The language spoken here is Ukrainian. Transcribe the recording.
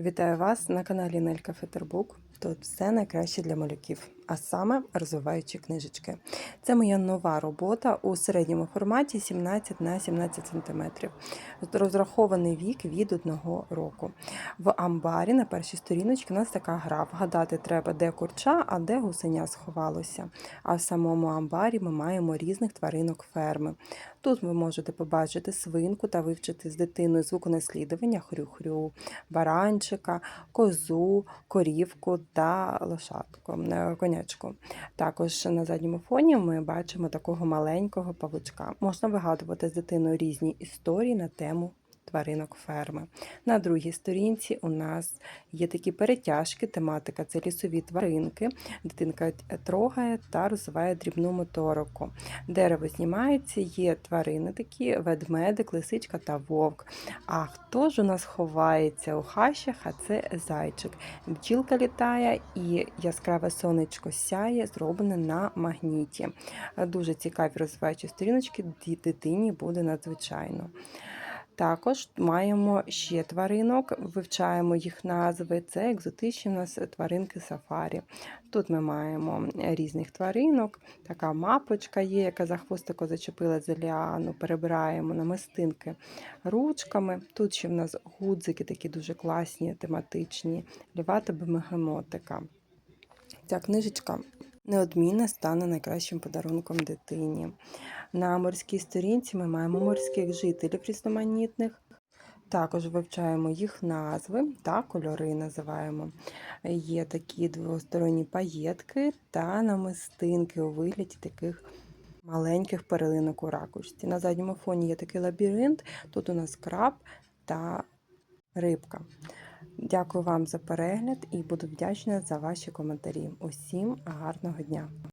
Вітаю вас на каналі Нелька Фетербук. Тут все найкраще для малюків, а саме розвиваючі книжечки. Це моя нова робота у середньому форматі 17 на 17 см. Розрахований вік від одного року. В амбарі на першій сторіночці у нас така гра. Вгадати треба, де курча, а де гусеня сховалося. А в самому амбарі ми маємо різних тваринок ферми. Тут ви можете побачити свинку та вивчити з дитиною звуконаслідування хрю-хрю, баранчика, козу, корівку та лошадку, е, конячку. Також на задньому фоні ми бачимо такого маленького павучка. Можна вигадувати з дитиною різні історії на тему тваринок ферми. На другій сторінці у нас є такі перетяжки, тематика це лісові тваринки. Дитинка трогає та розвиває дрібну моторику. Дерево знімається, є тварини такі, ведмедик, лисичка та вовк. А хто ж у нас ховається у хащах? А це зайчик. Бджілка літає і яскраве сонечко сяє, зроблене на магніті. Дуже цікаві розвиваючі сторіночки, дитині буде надзвичайно. Також маємо ще тваринок, вивчаємо їх назви. Це екзотичні у нас тваринки сафарі. Тут ми маємо різних тваринок, така мапочка є, яка за хвостико зачепила за ліану, перебираємо намистинки ручками. Тут ще в нас гудзики такі дуже класні, тематичні, лівата бемегемотика. Ця книжечка неодмінно стане найкращим подарунком дитині. На морській сторінці ми маємо морських жителів різноманітних. Також вивчаємо їх назви та кольори називаємо. Є такі двосторонні паєтки та намистинки у вигляді таких маленьких перлинок у ракушці. На задньому фоні є такий лабіринт, тут у нас краб та рибка. Дякую вам за перегляд і буду вдячна за ваші коментарі. Усім гарного дня!